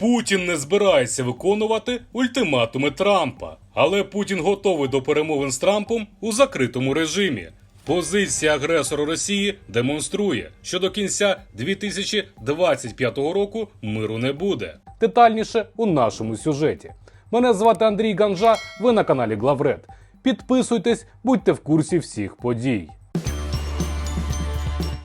Путін не збирається виконувати ультиматуми Трампа, але Путін готовий до перемовин з Трампом у закритому режимі. Позиція агресора Росії демонструє, що до кінця 2025 року миру не буде. Детальніше у нашому сюжеті. Мене звати Андрій Ганжа. Ви на каналі Главред. Підписуйтесь, будьте в курсі всіх подій.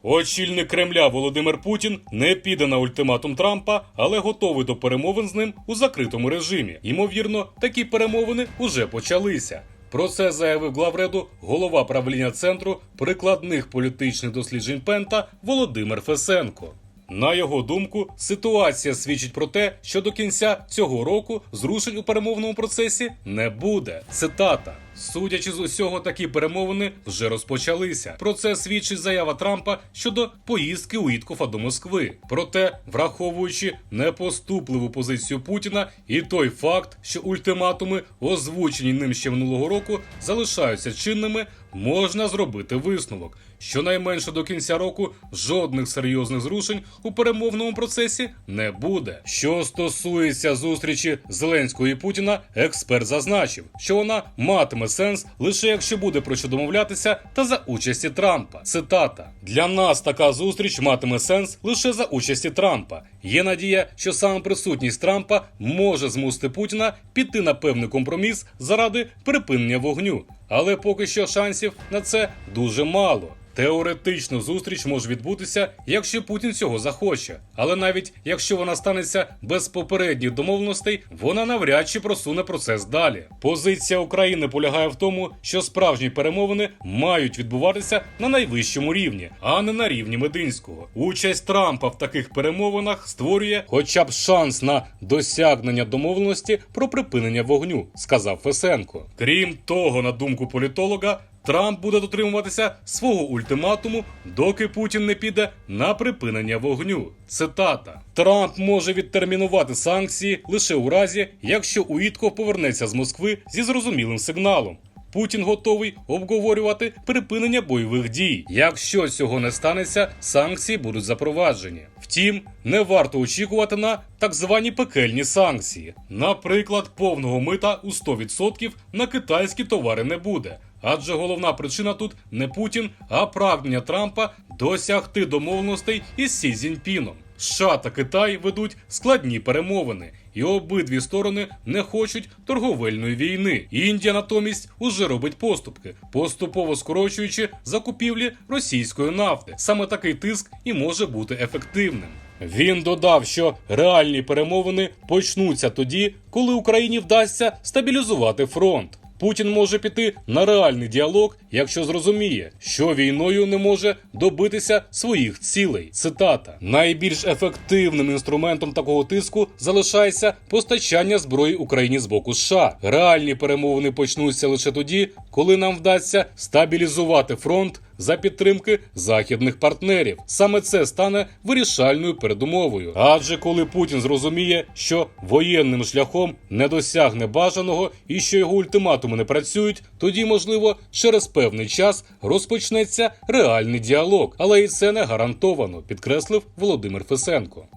Очільник Кремля Володимир Путін не піде на ультиматум Трампа, але готовий до перемовин з ним у закритому режимі. Ймовірно, такі перемовини уже почалися. Про це заявив главреду голова правління центру прикладних політичних досліджень Пента Володимир Фесенко. На його думку, ситуація свідчить про те, що до кінця цього року зрушень у перемовному процесі не буде. Цитата. Судячи з усього, такі перемовини вже розпочалися. Про це свідчить заява Трампа щодо поїздки Уіткофа до Москви. Проте, враховуючи непоступливу позицію Путіна і той факт, що ультиматуми, озвучені ним ще минулого року, залишаються чинними, можна зробити висновок. Щонайменше до кінця року жодних серйозних зрушень у перемовному процесі не буде. Що стосується зустрічі Зеленського і Путіна, експерт зазначив, що вона матиме сенс лише якщо буде про що домовлятися та за участі Трампа. Цитата: для нас така зустріч матиме сенс лише за участі Трампа. Є надія, що саме присутність Трампа може змусити Путіна піти на певний компроміс заради припинення вогню. Але поки що шансів на це дуже мало. Теоретично зустріч може відбутися, якщо Путін цього захоче. Але навіть якщо вона станеться без попередніх домовленостей, вона навряд чи просуне процес далі. Позиція України полягає в тому, що справжні перемовини мають відбуватися на найвищому рівні, а не на рівні Мединського. Участь Трампа в таких перемовинах створює хоча б шанс на досягнення домовленості про припинення вогню, сказав Фесенко. Крім того, на думку політолога. Трамп буде дотримуватися свого ультиматуму, доки Путін не піде на припинення вогню. Цитата: Трамп може відтермінувати санкції лише у разі, якщо Уітков повернеться з Москви зі зрозумілим сигналом. Путін готовий обговорювати припинення бойових дій. Якщо цього не станеться, санкції будуть запроваджені. Втім, не варто очікувати на так звані пекельні санкції. Наприклад, повного мита у 100% на китайські товари не буде. Адже головна причина тут не Путін, а прагнення Трампа досягти домовленостей із Сі Цзіньпіном. США та Китай ведуть складні перемовини, і обидві сторони не хочуть торговельної війни. Індія натомість уже робить поступки, поступово скорочуючи закупівлі російської нафти. Саме такий тиск і може бути ефективним. Він додав, що реальні перемовини почнуться тоді, коли Україні вдасться стабілізувати фронт. Путін може піти на реальний діалог, якщо зрозуміє, що війною не може добитися своїх цілей. Цитата: найбільш ефективним інструментом такого тиску залишається постачання зброї Україні з боку США. Реальні перемовини почнуться лише тоді, коли нам вдасться стабілізувати фронт. За підтримки західних партнерів саме це стане вирішальною передумовою. Адже коли Путін зрозуміє, що воєнним шляхом не досягне бажаного і що його ультиматуми не працюють, тоді можливо через певний час розпочнеться реальний діалог. Але і це не гарантовано, підкреслив Володимир Фесенко.